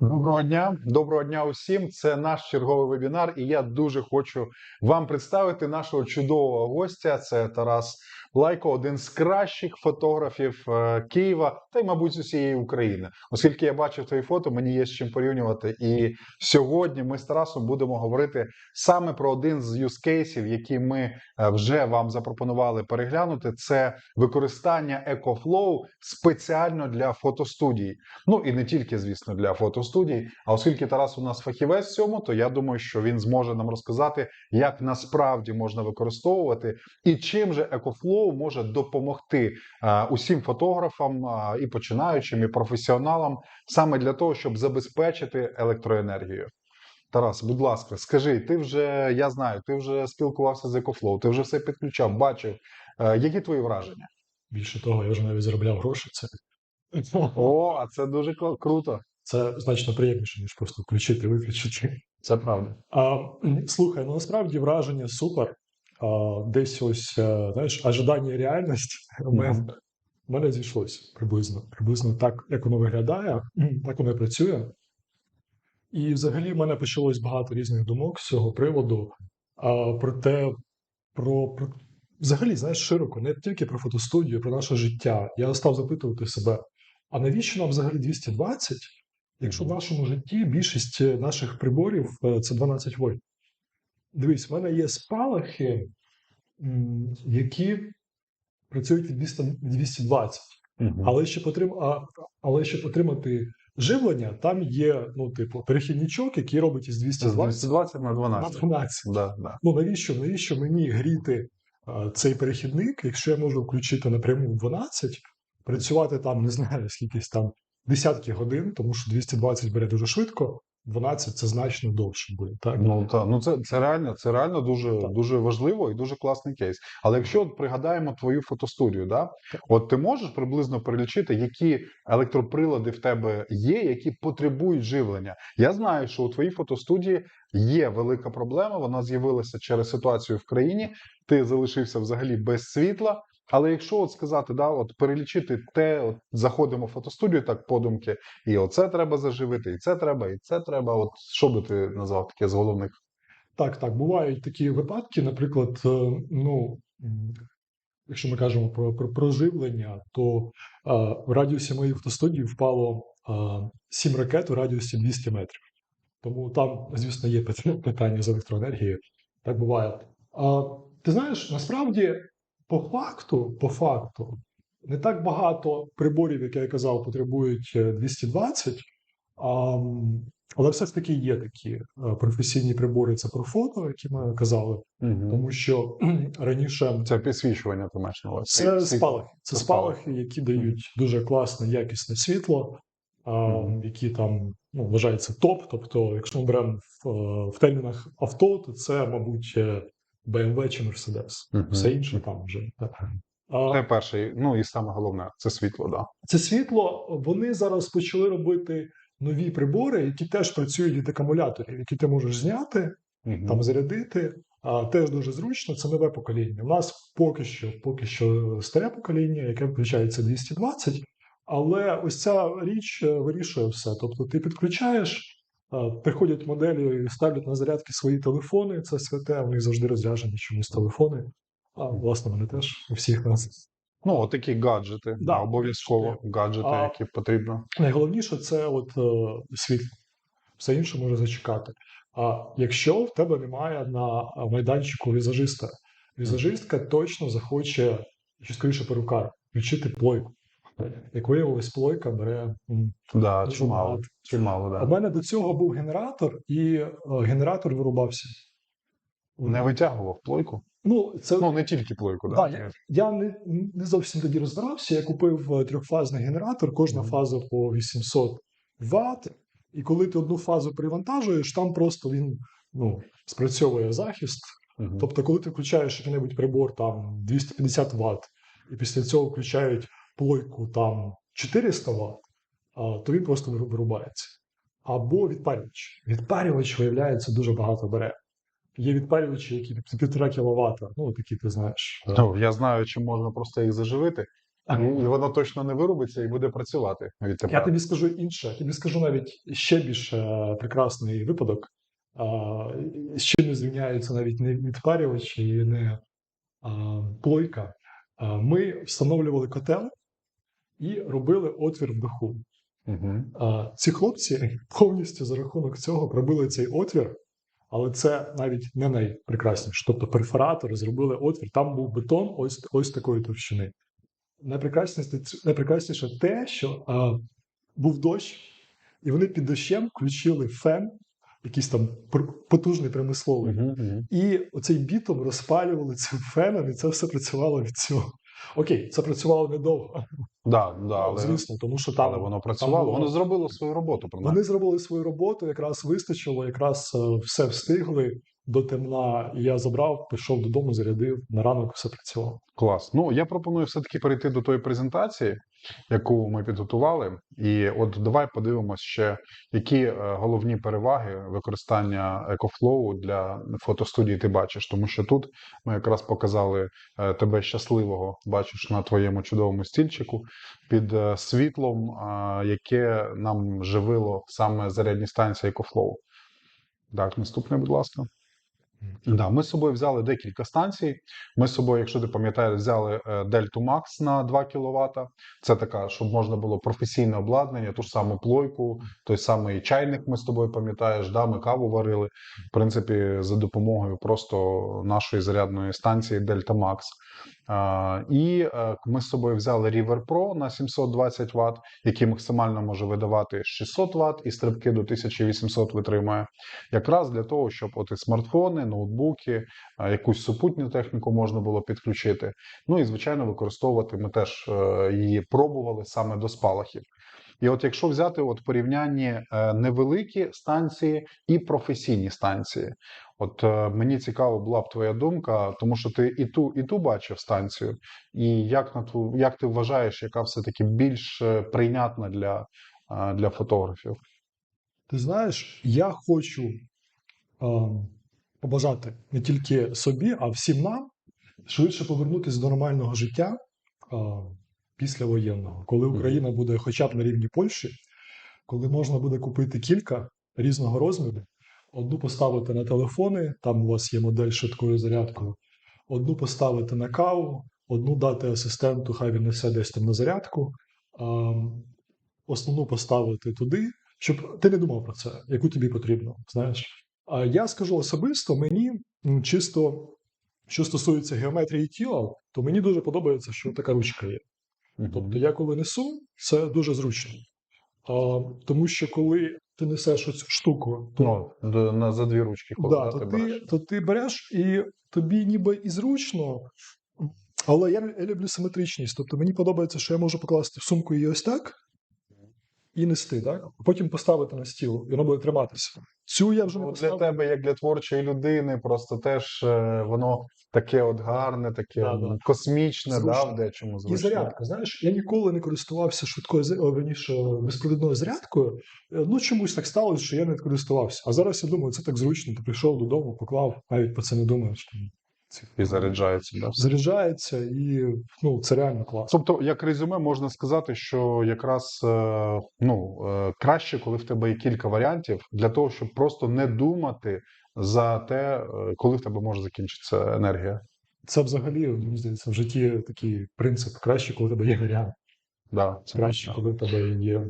Доброго дня, доброго дня усім. Це наш черговий вебінар, і я дуже хочу вам представити нашого чудового гостя. Це Тарас Лайко, один з кращих фотографів е, Києва та й, мабуть, усієї України. Оскільки я бачив твої фото, мені є з чим порівнювати. І сьогодні ми з Тарасом будемо говорити саме про один з юзкейсів, які ми е, вже вам запропонували переглянути. Це використання EcoFlow спеціально для фотостудії. Ну і не тільки, звісно, для фотостудій. А оскільки Тарас у нас фахівець в цьому, то я думаю, що він зможе нам розказати, як насправді можна використовувати і чим же EcoFlow може допомогти а, усім фотографам, а, і починаючим, і професіоналам, саме для того, щоб забезпечити електроенергію. Тарас, будь ласка, скажи, ти вже я знаю, ти вже спілкувався з EcoFlow, ти вже все підключав, бачив. Е, які твої враження? Більше того, я вже навіть заробляв гроші. Це, О, а це дуже круто. Це значно приємніше, ніж просто включити, виключити. Це правда. А, слухай, ну насправді враження супер. А, десь ось, е, знаєш, ожидання і реальність у мене, мене зійшлося приблизно. Приблизно так, як воно виглядає, так воно і працює. І взагалі в мене почалось багато різних думок з цього приводу. А, про те, про, про взагалі, знаєш, широко, не тільки про фотостудію, про наше життя. Я став запитувати себе: а навіщо нам взагалі 220, якщо в нашому житті більшість е, наших приборів е, це 12 вольт? Дивись, в мене є спалахи, які працюють від 200 від 220. Але щоб отрим... але щоб отримати живлення, там є, ну, типу, перехідничок, який робить із Це з 220 220 на на 12. 12. Да, да. Ну навіщо? Навіщо мені гріти цей перехідник, якщо я можу включити напряму в 12, працювати там, не знаю, скількись там десятки годин, тому що 220 бере дуже швидко, 12 це значно довше буде. Так? Ну та ну це, це реально, це реально дуже Так. дуже важливо і дуже класний кейс. Але якщо от пригадаємо твою фотостудію, да от ти можеш приблизно перелічити, які електроприлади в тебе є, які потребують живлення. Я знаю, що у твоїй фотостудії є велика проблема. Вона з'явилася через ситуацію в країні. Ти залишився взагалі без світла. Але якщо от сказати, да, от перелічити те, от заходимо в фотостудію, так подумки, і оце треба заживити, і це треба, і це треба. От що би ти назвав таке з головних? Так, так, бувають такі випадки. Наприклад, е, ну якщо ми кажемо про, про, про живлення, то е, в радіусі моєї фотостудії впало е, 7 ракет у радіусі 200 метрів. Тому там, звісно, є питання з електроенергією. Так буває. А, ти знаєш, насправді, по факту, по факту, не так багато приборів, як я казав, потребують е, 220. А, але все ж таки є такі е, професійні прибори, це про фото, які ми казали, Угу. тому що раніше Це підсвічування, ти маєш на увазі. це спалахи. Це це спалахи, які дають дуже класне, якісне світло, Мгм. які там ну, вважаються топ. Тобто, якщо ми беремо в, е, в термінах авто, то це, мабуть, е, BMW чи Mercedes. Мгм. Все інше там вже. Це перший, ну і саме головне це світло, да. це світло, вони зараз почали робити нові прибори, які теж працюють від акумуляторів, які ти можеш зняти, Мгм. там зарядити. А теж дуже зручно, це нове покоління. У нас поки що, поки що старе покоління, яке включається 220, але ось ця річ е, вирішує все. Тобто ти підключаєш, приходять моделі і ставлять на зарядки свої телефони. Це святе, у них завжди розряджені чомусь телефони. А власне, вони теж у всіх нас. Ну, отакі гаджети, Да. обов'язково гаджети, А- які потрібно. Найголовніше це от е, світло. Все інше може зачекати. А якщо в тебе немає на майданчику візажиста, візажистка точно захоче, чи скоріше перукар, включити плойку. Як виявилось, плойка бере. Да, чимало. Чимало, У мене до цього був генератор, і е, генератор вирубався. Не витягував плойку. Ну, це Ну, не тільки плойку, Да, да. я, я не, не зовсім тоді розбирався. Я купив е, трьохфазний генератор, кожна Мгм. фаза по 800 Вт. І коли ти одну фазу привантажуєш, там просто він ну, спрацьовує захист. Мгм. Тобто, коли ти включаєш який-небудь прибор там 250 Вт, і після цього включають плойку там 400 Вт, то він просто вирубається. Або відпарювач. Відпарювач, виявляється, дуже багато бере. Є відпалювачі, які півтора кіловата. Ну, такі ти знаєш. Ну, я знаю, чи можна просто їх заживити. І воно точно не вирубиться і буде працювати Я тобі скажу інше, тобі скажу навіть ще більш е, прекрасний випадок, з чим не звільняється навіть не відпарювач і не плойка. Ми встановлювали котел і робили отвір в даху. Угу. А, Ці хлопці повністю за рахунок цього пробили цей отвір, але це навіть не найпрекрасніше. Тобто перфоратори зробили отвір, там був бетон ось, ось такої товщини. Найпрекрасніше, найпрекрасніше те, що а, був дощ, і вони під дощем включили фен, якийсь там потужний промисловий. Угу. Угу. І оцей бітом розпалювали цим феном, і це все працювало від цього. Окей, це працювало недовго, Да, да, але, звісно, тому що там але воно працювало. було- Воно зробило свою роботу. принаймні. Вони зробили свою роботу, якраз вистачило, якраз е, все встигли до темна. Я забрав, пішов додому, зарядив на ранок, все працювало. Клас. Ну я пропоную все-таки перейти до тої презентації, яку ми підготували. І от давай подивимося ще, які е, головні переваги використання EcoFlow для фотостудії ти бачиш. Тому що тут ми якраз показали е, тебе щасливого, бачиш на твоєму чудовому стільчику під е, світлом, яке нам живило саме зарядні станції EcoFlow. Так, наступне, будь ласка. Да, ми з собою взяли декілька станцій. Ми з собою, якщо ти пам'ятаєш, взяли Delta Max на 2 кВт. Це така, щоб можна було професійне обладнання, ту ж саму плойку, той самий чайник. Ми з тобою пам'ятаєш, да, ми каву варили. В принципі, за допомогою просто нашої зарядної станції Delta Max. І е, ми з собою взяли River Pro на 720 Вт, який максимально може видавати 600 Вт і стрибки до 1800 витримує якраз для того, щоб от і смартфони, ноутбуки, якусь супутню техніку можна було підключити. Ну і звичайно, використовувати ми теж е, її пробували саме до спалахів. І от якщо взяти от порівнянні е, невеликі станції і професійні станції, от е, мені цікаво була б твоя думка, тому що ти і ту, і ту бачив станцію, і як на ту, як ти вважаєш, яка все таки більш прийнятна для, для фотографів? Ти знаєш, я хочу побажати не тільки собі, а всім нам швидше повернутися до нормального життя е, післявоєнного, коли Україна буде хоча б на рівні Польщі, коли можна буде купити кілька різного розміру, одну поставити на телефони, там у вас є модель швидкою зарядкою, одну поставити на каву, одну дати асистенту, хай він несе десь там на зарядку, е, основну поставити туди, щоб ти не думав про це, яку тобі потрібно. Знаєш, а я скажу особисто, мені чисто що стосується геометрії тіла, то мені дуже подобається, що така ручка є. Тобто, я коли несу, це дуже зручно. А, тому що коли ти несеш оцю штуку, то, Ну, до, на, за дві ручки да, да, то, ти ти, береш. то ти береш і тобі ніби і зручно. Але я, я люблю симетричність. Тобто мені подобається, що я можу покласти в сумку її ось так і нести, так? Потім поставити на стіл, і воно буде триматися. Цю я вже не Ну, для тебе, як для творчої людини, просто теж е, воно таке от гарне, таке Да, да. космічне, да, Зручно. в дечому І зарядка. Знаєш, я ніколи не користувався швидкою верніше, безпровідною зарядкою. Е, Ну чомусь так сталося, що я не користувався. А зараз я думаю, це так зручно. Ти прийшов додому, поклав, навіть про це не думаєш. І заряджається. Да. Заряджається, і ну це реально класно. Тобто, як резюме, можна сказати, що якраз е, ну, е, краще, коли в тебе є кілька варіантів, для того, щоб просто не думати за те, е, коли в тебе може закінчитися енергія. Це взагалі мені здається в житті такий принцип. Краще, коли в тебе є варіант. Да, це Краще, коли в тебе є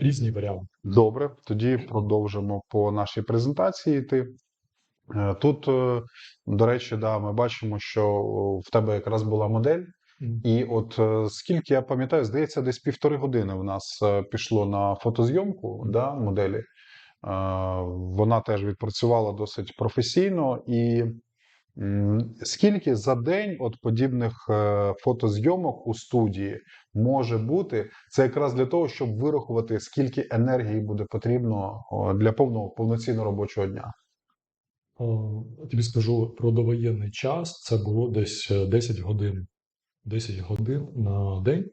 різні варіанти. Добре, тоді продовжимо по нашій презентації. йти. Е, Тут, е, до речі, да, ми бачимо, що в тебе якраз була модель, і от е, скільки я пам'ятаю, здається, десь півтори години в нас пішло на фотозйомку да, моделі. Вона теж відпрацювала досить професійно. І скільки за день от подібних фотозйомок у студії може бути, це якраз для того, щоб вирахувати, скільки енергії буде потрібно для повного повноцінного робочого дня. О, Тобі скажу про довоєнний час. Це було десь е, 10 годин. 10 годин на день,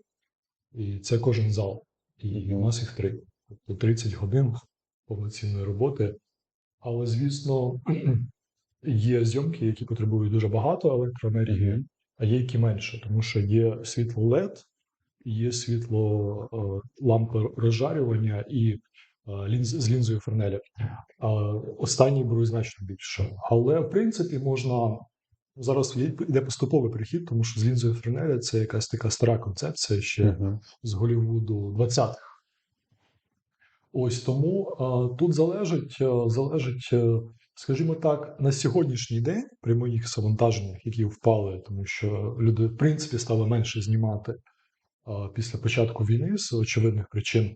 і це кожен зал. І у нас їх три. Тобто 30 годин повноцінної роботи. Але, звісно, є зйомки, які потребують дуже багато електроенергії, а є які менше, тому що є світло LED, є світло е, лампи розжарювання і е, лінз, з лінзою Фернеля. А Останні беруть значно більше. Але в принципі можна зараз йде поступовий перехід, тому що з лінзою Фернеля це якась така стара концепція ще з Голлівуду 20-х. Ось тому тут залежить, залежить, е, скажімо так, на сьогоднішній день при моїх завантаженнях, які впали, тому що люди, в принципі, стали менше знімати після початку війни з очевидних причин.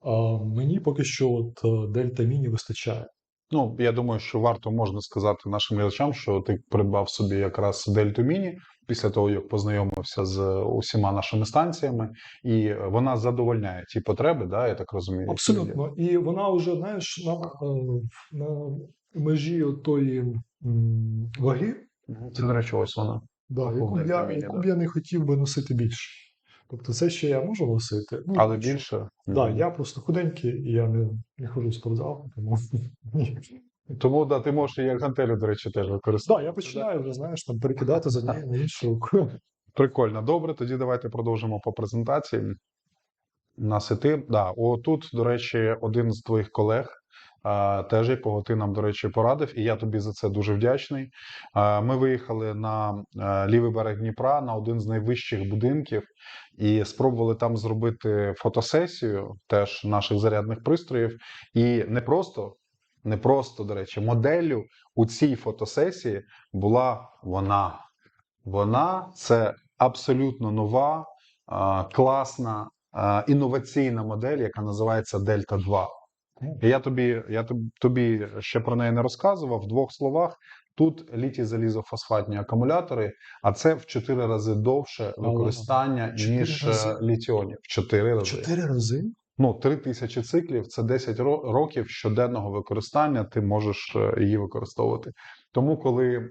А, мені поки що от е, Дельта Міні вистачає. Ну, я думаю, що варто можна сказати нашим глядачам, що ти придбав собі якраз Дельту Міні після того, як познайомився з усіма нашими станціями, і вона задовольняє ті потреби, да, я так розумію. Абсолютно. І вона вже, знаєш, на, е, на межі тої ваги, Це, до речі, ось вона. Да, яку я, Міні, яку я не хотів би носити більше. Тобто це ще я можу носити. Ну, Але більше. Да, Мгм. я просто худенький, і я не, не ходжу в спортзал, тому ні. Тому да, ти можеш і як гантелю, до речі, теж використовувати. Да, я починаю вже, знаєш, там перекидати з однієї на іншу руку. Прикольно. Добре, тоді давайте продовжимо по презентації. Нас і ти. Да, отут, до речі, один з твоїх колег, теж якого ти нам, до речі, порадив, і я тобі за це дуже вдячний. Ми виїхали на е, лівий берег Дніпра на один з найвищих будинків і спробували там зробити фотосесію теж наших зарядних пристроїв. І не просто, не просто, до речі, моделлю у цій фотосесії була вона. Вона це абсолютно нова, класна, інноваційна модель, яка називається Дельта 2. Я тобі, я тоб- тобі ще про неї не розказував. В двох словах, тут літій залізофосфатні акумулятори, а це в 4 рази довше використання, ніж е, літіонів. В 4 рази. Чотири рази? Ну, 3 тисячі циклів це 10 ро- років щоденного використання. Ти можеш е, її використовувати. Тому, коли е,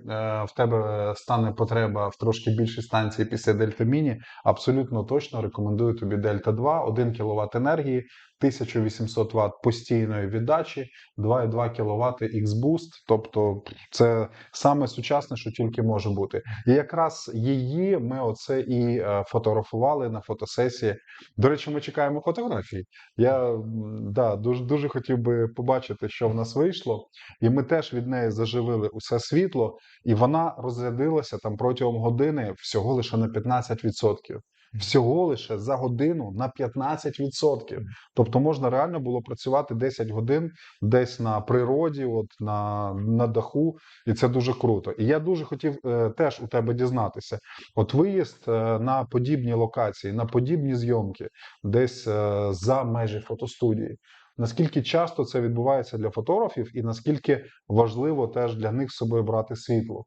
в тебе стане потреба в трошки більшій станції після Дельта Міні, абсолютно точно рекомендую тобі Дельта 2, 1 кВт енергії, 1800 Вт постійної віддачі, 2,2 кВт X-Boost. Тобто це саме сучасне, що тільки може бути. І якраз її ми оце і е, фотографували на фотосесії. До речі, ми чекаємо фотографії. Я да, дуже, дуже хотів би побачити, що в нас вийшло. І ми теж від неї заживили усе світло, і вона розрядилася там протягом години всього лише на 15%. Всього лише за годину на 15%. Тобто можна реально було працювати 10 годин десь на природі, от на, на даху, і це дуже круто. І я дуже хотів е, теж у тебе дізнатися: от виїзд е, на подібні локації, на подібні зйомки, десь е, за межі фотостудії. Наскільки часто це відбувається для фотографів, і наскільки важливо теж для них з собою брати світло?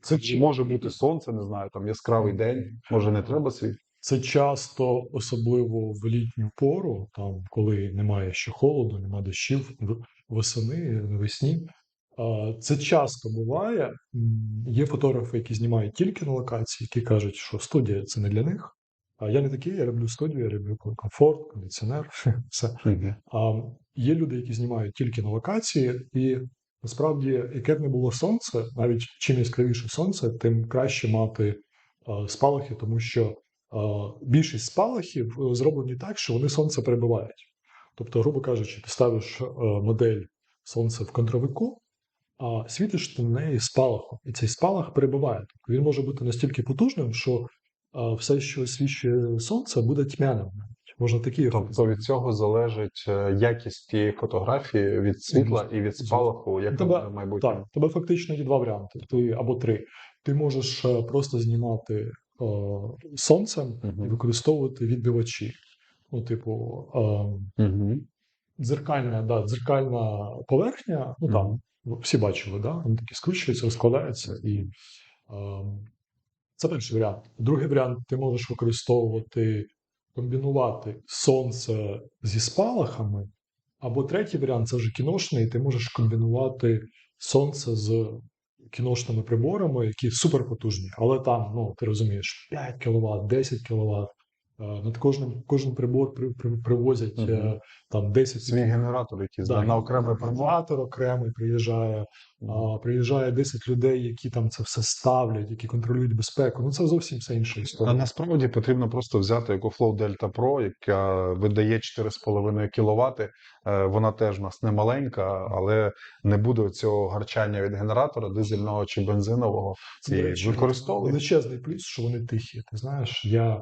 Це, Чи може бути сонце, не знаю, там яскравий день, може не треба світло? це часто, особливо в літню пору, там, коли немає ще холоду, немає дощів в- восени, навесні. Це часто буває. Є фотографи, які знімають тільки на локації, які кажуть, що студія це не для них. А я не такий, я люблю студію, я люблю комфорт, кондиціонер, все. А є люди, які знімають тільки на локації, і насправді, яке б не було сонце, навіть чим яскравіше сонце, тим краще мати спалахи, тому що більшість спалахів е, зроблені так, що вони сонце перебивають. Тобто, грубо кажучи, ти ставиш е, модель сонце в контровику, а світиш ти на неї спалахом, і цей спалах перебиває. Тобто він може бути настільки потужним, що все, що освіщує сонце, буде тьмяним. Можна такі Тобто від цього залежить е, якість тієї фотографії від світла і від спалаху, як Тебе- в майбутньому. Так, тебе фактично є два варіанти, ти або три. Ти можеш е, просто знімати е, сонцем Мгм. і використовувати відбивачі. Ну, типу, е, Угу. дзеркальна, да, дзеркальна поверхня, ну там всі бачили, да? вони такі скручуються, розкладаються. І е, це перший варіант. Другий варіант ти можеш використовувати, комбінувати сонце зі спалахами. Або третій варіант це вже кіношний, ти можеш комбінувати сонце з кіношними приборами, які суперпотужні, але там, ну ти розумієш, 5 кВт, 10 кВт. Е, Над кожним кожен прибор при, при, привозять е, Мгм. там 10 Свій генератор якийсь да, на окремий прибор. генератор окремий приїжджає. А, приїжджає 10 людей, які там це все ставлять, які контролюють безпеку. Ну це зовсім все інша А історія. насправді потрібно просто взяти EcoFlow Delta Pro, яка видає 4,5 кВт. Вона теж у нас не маленька, але не буде цього гарчання від генератора дизельного чи бензинового. І величезний плюс, що вони тихі. Ти знаєш, я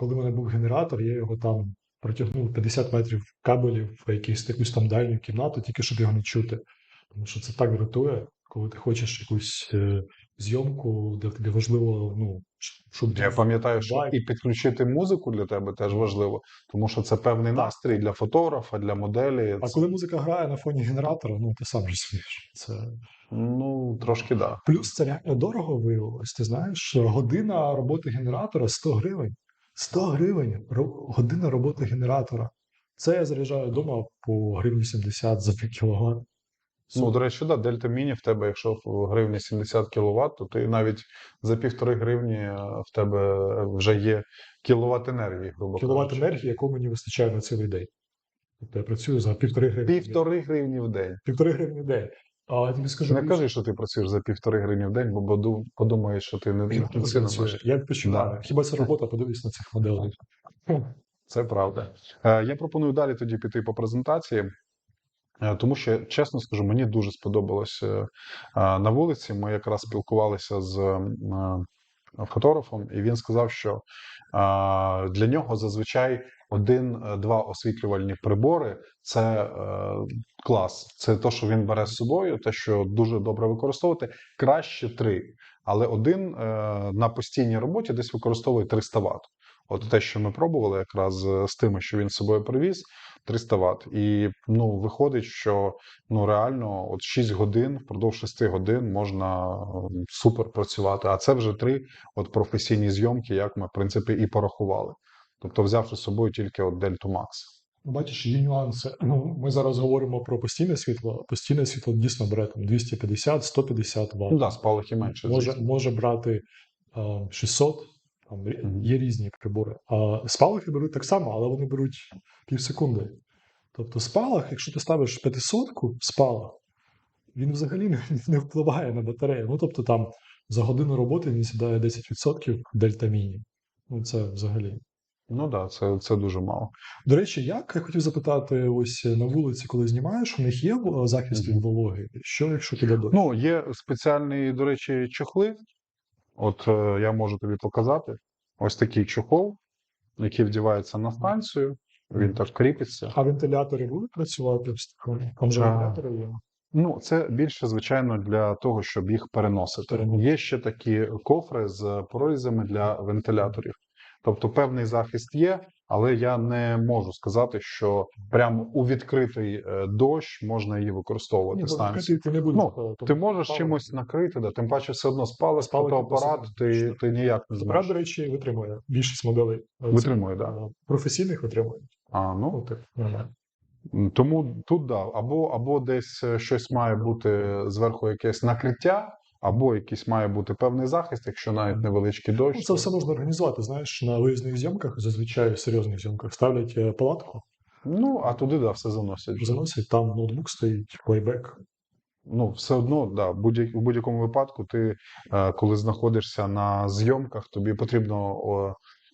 коли в мене був генератор, я його там протягнув 50 метрів кабелів в якусь якусь там дальню кімнату, тільки щоб його не чути. Тому що це так дратує, коли ти хочеш якусь е, зйомку, де тобі важливо, ну щоб Я пам'ятаю, що і підключити музику для тебе теж важливо, тому що це певний настрій для фотографа, для моделі. А Це, коли музика грає на фоні генератора, ну ти сам розумієш. Це Ну трошки да. плюс це реально дорого виявилось. Ти знаєш, година роботи генератора 100 гривень. 100 гривень година роботи генератора. Це я заряджаю вдома по гривні 70 за 5 кВт. Ну, до речі, да, Дельта Міні в тебе, якщо в гривні 70 кВт, то ти навіть за півтори гривні е, в тебе вже є кіловат енергії, грубо Кіловат енергії, яку мені вистачає на цілий день. Тобто я працюю за півтори гривні. Півтори гривні в день. Півтори гривні в день. А я тобі скажу, Не кажи, що ти працюєш за півтори гривні в день, бо подумаєш, що ти не, працюєш. Я відпочиваю. Да. Хіба це робота, подивись на цих моделей. Це правда. Е, Я пропоную далі тоді піти по презентації. Е, Тому що, чесно скажу, мені дуже сподобалось е, на вулиці. Ми якраз спілкувалися з фотографом, і він сказав, що для нього зазвичай один-два освітлювальні прибори це е, клас. Це те, що він бере з собою, те, що дуже добре використовувати. Краще три. Але один е, на постійній роботі десь використовує 300 Вт. От те, що ми пробували, якраз е, з тими, що він з собою привіз, 300 Вт. І ну, виходить, що ну реально от 6 годин, впродовж 6 годин можна ем, супер працювати. А це вже три от професійні зйомки, як ми, в принципі, і порахували. Тобто, взявши з собою тільки от Дельту Макс. Ну, бачиш, є нюанси. Ну, ми зараз говоримо про постійне світло. Постійне світло дійсно бере там 250-150 Вт. Ну да, спалахи менше. може, звісно. може брати е, 600, там Мгм. є різні прибори. А спалахи беруть так само, але вони беруть пів секунди. Тобто спалах, якщо ти ставиш 500 спалах, він взагалі не, не впливає на батарею. Ну тобто там за годину роботи він сідає 10% дельта міні. Ну це взагалі. Ну да, це, це дуже мало. До речі, як я хотів запитати, ось на вулиці, коли знімаєш, у них є е, захист від вологи? Що якщо піде дощ? Ну, є спеціальні, до речі, чохли. От е, я можу тобі показати. Ось такий чохол, який вдівається на станцію. Він так кріпиться. А вентилятори будуть працювати? Там же вентилятори є. Ну, це більше, звичайно, для того, щоб їх. Переносити. Є ще такі кофри з прорізами для вентиляторів. Тобто певний захист є, але я не можу сказати, що прямо у відкритий е, дощ можна її використовувати Ні, станцію. ти не будеш. Ну, е, Ти можеш спалах- чимось накрити, да, тим паче все одно спалиш Спалахи фотоапарат, ти, ти ніяк не Апарат, зможеш. до речі, витримує. Більшість моделей. е, Витримує, цих, да. е, Професійних витримує. А, ну, так, Тому тут да, або, або десь щось має бути зверху якесь накриття, або якийсь має бути певний захист, якщо навіть невеличкий дощ. Ну, це все можна організувати. Знаєш, на виїзних зйомках, зазвичай в серйозних зйомках, ставлять е, палатку, Ну, а туди да, все заносять. заносять, там ноутбук стоїть, плейбек. Ну, все одно, да, будь у будь-якому випадку, ти, е, коли знаходишся на зйомках, тобі потрібно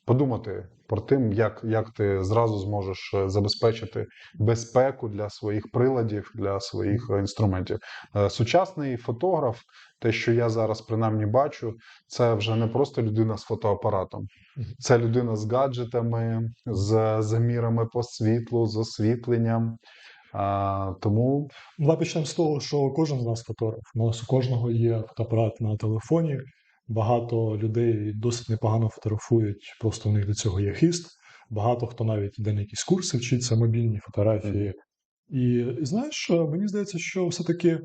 подумати про тим, як, як ти зразу зможеш е, забезпечити безпеку для своїх приладів, для своїх е, інструментів. Е, Сучасний фотограф, те, що я зараз принаймні бачу, це вже не просто людина з фотоапаратом, це людина з гаджетами, з замірами по світлу, з освітленням. А, тому Давай почнемо з того, що кожен з нас фотограф. У нас у кожного є фотоапарат на телефоні. Багато людей досить непогано фотографують, просто у них до цього є хист. Багато хто навіть йде на якісь курси, вчиться мобільні фотографії. І, і знаєш, е, мені здається, що все-таки е,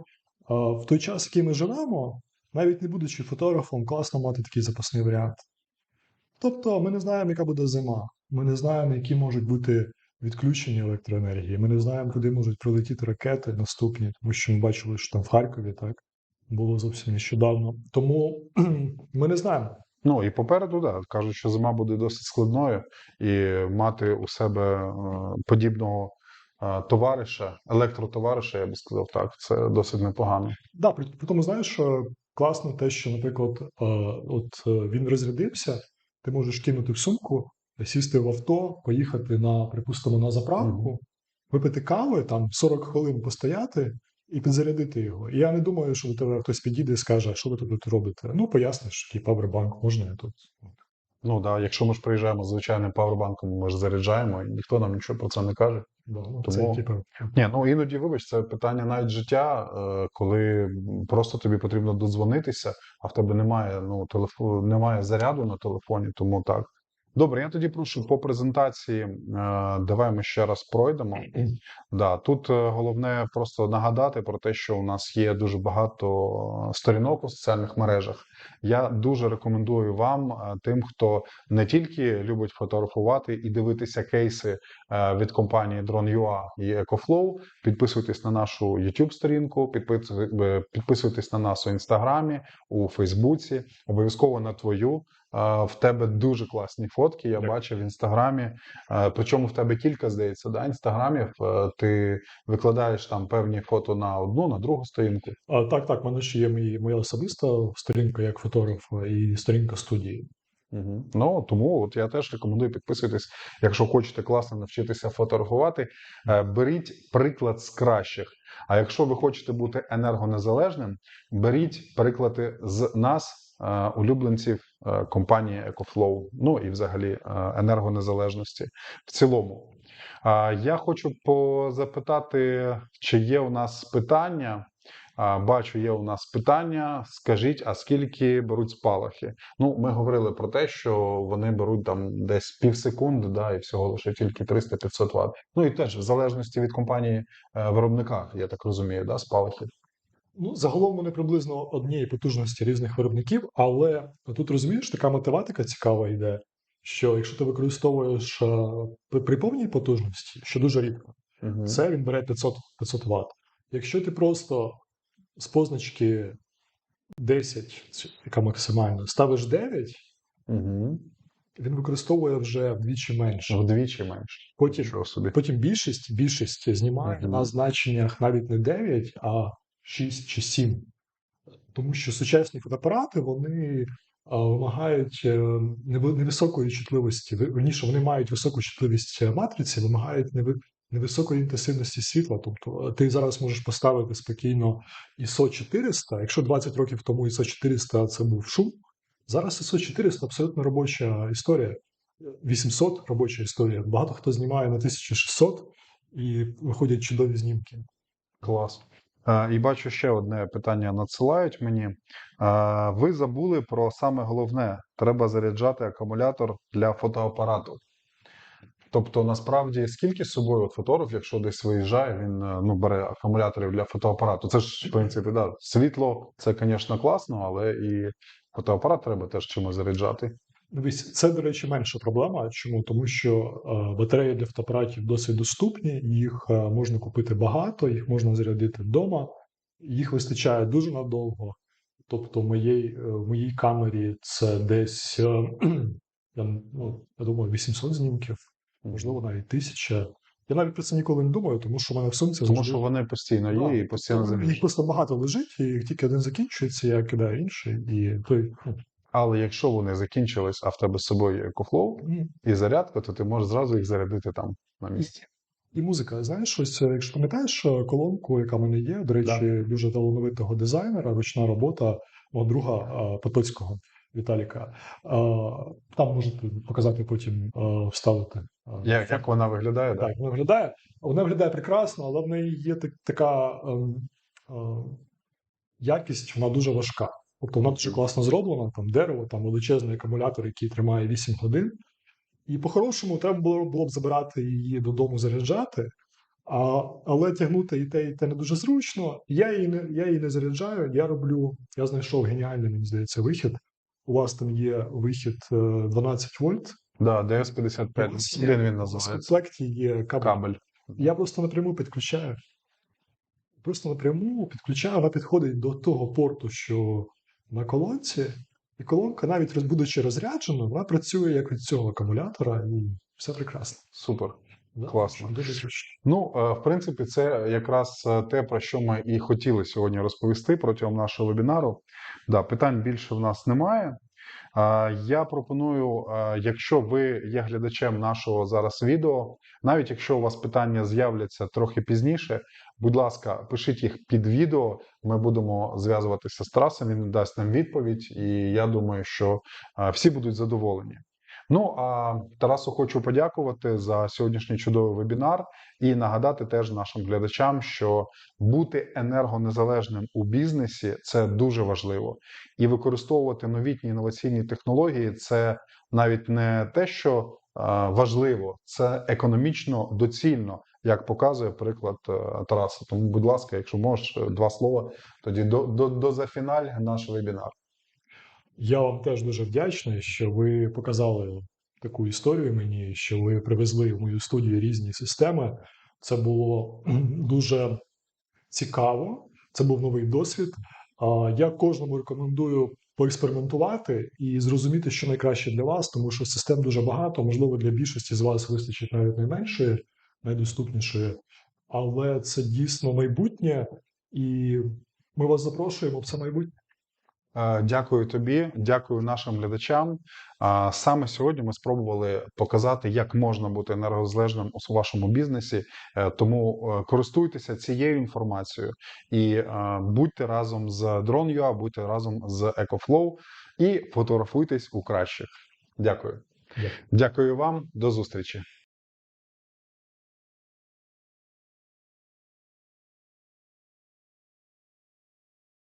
в той час, який ми живемо, навіть не будучи фотографом, класно мати такий запасний варіант. Тобто, ми не знаємо, яка буде зима, ми не знаємо, які можуть бути відключення електроенергії, ми не знаємо, куди можуть прилетіти ракети наступні, тому що ми бачили, що там в Харкові так було зовсім нещодавно. Тому ми не знаємо. Ну і попереду, да, кажуть, що зима буде досить складною, і мати у себе е, подібного е, товариша, електротовариша, я би сказав так, це досить непогано. Да, при, при тому, знаєш, що класно те, що, наприклад, е, от е, він розрядився, ти можеш кинути в сумку, сісти в авто, поїхати на, припустимо, на заправку, Мгм. випити кави, там 40 хвилин постояти і підзарядити його. І я не думаю, що до тебе хтось підійде і скаже, що ви тут робите. Ну, поясниш, який павербанк можна я тут. Ну да, якщо ми ж приїжджаємо з звичайним павербанком, ми ж заряджаємо, і ніхто нам нічого про це не каже. Да, ну, Тому- Це, типу, Ні, ну іноді, вибач, це питання навіть життя, е, коли просто тобі потрібно додзвонитися, а в тебе немає ну телефону, немає заряду на телефоні, тому так. Добре, я тоді прошу по презентації. е, Давай ми ще раз пройдемо. Да, тут е, головне просто нагадати про те, що у нас є дуже багато сторінок у соціальних мережах. Я дуже рекомендую вам, е, тим, хто не тільки любить фотографувати і дивитися кейси е, від компанії Drone.ua і EcoFlow, підписуйтесь на нашу YouTube сторінку, підписуй- е, підписуйтесь на нас у інстаграмі, у Фейсбуці, обов'язково на твою. Е, В тебе дуже класні фотки. Я Дякую. бачив в інстаграмі. Е, Причому в тебе кілька здається, да, інстаграмів. Е, Ти викладаєш там певні фото на одну, на другу сторінку. А, так, так, в мене ще є мої, моя особиста сторінка як фотографа і сторінка студії. Угу. Ну тому от я теж рекомендую підписуйтесь, якщо хочете класно навчитися фотографувати. е, Беріть приклад з кращих. А якщо ви хочете бути енергонезалежним, беріть приклади з нас, е, улюбленців е, компанії EcoFlow, ну і взагалі е, енергонезалежності в цілому. Я хочу позапитати, чи є у нас питання. Бачу, є у нас питання. Скажіть, а скільки беруть спалахи? Ну, ми говорили про те, що вони беруть там десь пів секунди, да, і всього лише тільки 300-500 Вт. Ну і теж в залежності від компанії е, виробника, я так розумію, да, спалахів. Ну, загалом вони приблизно однієї потужності різних виробників, але тут розумієш, така математика цікава йде, що якщо ти використовуєш е, при- повній потужності, що дуже рідко, Угу. це він бере 500, 500 Вт. Якщо ти просто з позначки 10, яка максимальна, ставиш 9, Угу. він використовує вже вдвічі менше. Вдвічі менше. Потім, собі. потім більшість, більшість знімає Мгм. на значеннях навіть не 9, а 6 чи 7. Тому що сучасні фотоапарати вони вимагають е, невисокої чутливості. Вірніше, вони мають високу чутливість е, матриці, вимагають невисокої інтенсивності світла. Тобто е, ти зараз можеш поставити спокійно ISO 400. Якщо 20 років тому ISO 400 це був шум, зараз ISO 400 абсолютно робоча історія. 800 робоча історія. Багато хто знімає на 1600 і виходять чудові знімки. Клас. І бачу ще одне питання надсилають мені. Ви забули про саме головне: треба заряджати акумулятор для фотоапарату. Тобто, насправді, скільки з собою от фотограф, якщо десь виїжджає, він е, ну, бере акумуляторів для фотоапарату. Це ж, в принципі, да, світло це, звісно, класно, але і фотоапарат треба теж чимось заряджати. Дивись, це, до речі, менша проблема. Чому? Тому що е, батареї для фотоапаратів досить доступні, їх е, можна купити багато, їх можна зарядити вдома, їх вистачає дуже надовго. Тобто, в моїй, е, в моїй камері це десь, я, ну, я думаю, 800 знімків, можливо, навіть 1000. Я навіть про це ніколи не думаю, тому що в мене в сумці Тому завжди- що вони постійно є і постійно їх просто багато лежить, і як тільки один закінчується, я кидаю інший, і той. Але якщо вони закінчились, а в тебе з собою є EcoFlow м, і зарядка, то ти можеш зразу їх зарядити там на місці. І музика, знаєш, щось, е, якщо пам'ятаєш е, колонку, яка в мене є, до речі, дуже талановитого дизайнера, ручна робота мого друга е, Потоцького Віталіка. Там можете показати потім вставити. Як, як вона виглядає? Да? Так, вона виглядає. Вона виглядає прекрасно, але в неї є так- така ем, е, якість, вона дуже важка. Тобто вона дуже класно зроблена, там дерево, там величезний акумулятор, який тримає 8 годин. І по-хорошому треба було, було б забирати її додому заряджати, а, але тягнути і те, і те не дуже зручно. Я її не, я її не заряджаю. Я роблю, я знайшов геніальний, мені здається, вихід. У вас там є вихід е, 12 вольт. Да, DS55. У вас Він він В комплекті є кабель. Кабель. Я просто напряму підключаю. Просто напряму підключаю, вона підходить до того порту, що на колонці, І колонка, навіть будучи розряджена, вона працює як від цього акумулятора, і все прекрасно. Супер. Да? Класно. Дуже. Ну, е, в принципі, це якраз е, те, про що ми і хотіли сьогодні розповісти протягом нашого вебінару. Да, питань більше в нас немає. Я пропоную, якщо ви є глядачем нашого зараз відео, навіть якщо у вас питання з'являться трохи пізніше, будь ласка, пишіть їх під відео. Ми будемо зв'язуватися з Тарасом, він дасть нам відповідь, і я думаю, що всі будуть задоволені. Ну а Тарасу хочу подякувати за сьогоднішній чудовий вебінар і нагадати теж нашим глядачам, що бути енергонезалежним у бізнесі це дуже важливо, і використовувати новітні інноваційні технології це навіть не те, що важливо, це економічно доцільно, як показує приклад е, Тараса. Тому, будь ласка, якщо можеш е, два слова, тоді до, до, до зафіналь наш вебінар. Я вам теж дуже вдячний, що ви показали таку історію мені, що ви привезли в мою студію різні системи. Це було дуже цікаво, це був новий досвід. Я кожному рекомендую поекспериментувати і зрозуміти, що найкраще для вас, тому що систем дуже багато. Можливо, для більшості з вас вистачить навіть найменшої, найдоступнішої, але це дійсно майбутнє, і ми вас запрошуємо в це майбутнє. Е, Дякую тобі, дякую нашим глядачам. А, Саме сьогодні ми спробували показати, як можна бути енергозалежним у вашому бізнесі. Е, Тому е, користуйтеся цією інформацією і е, будьте разом з Drone.ua, будьте разом з EcoFlow і фотографуйтесь у кращих. Дякую. Дякую. Дякую вам, до зустрічі.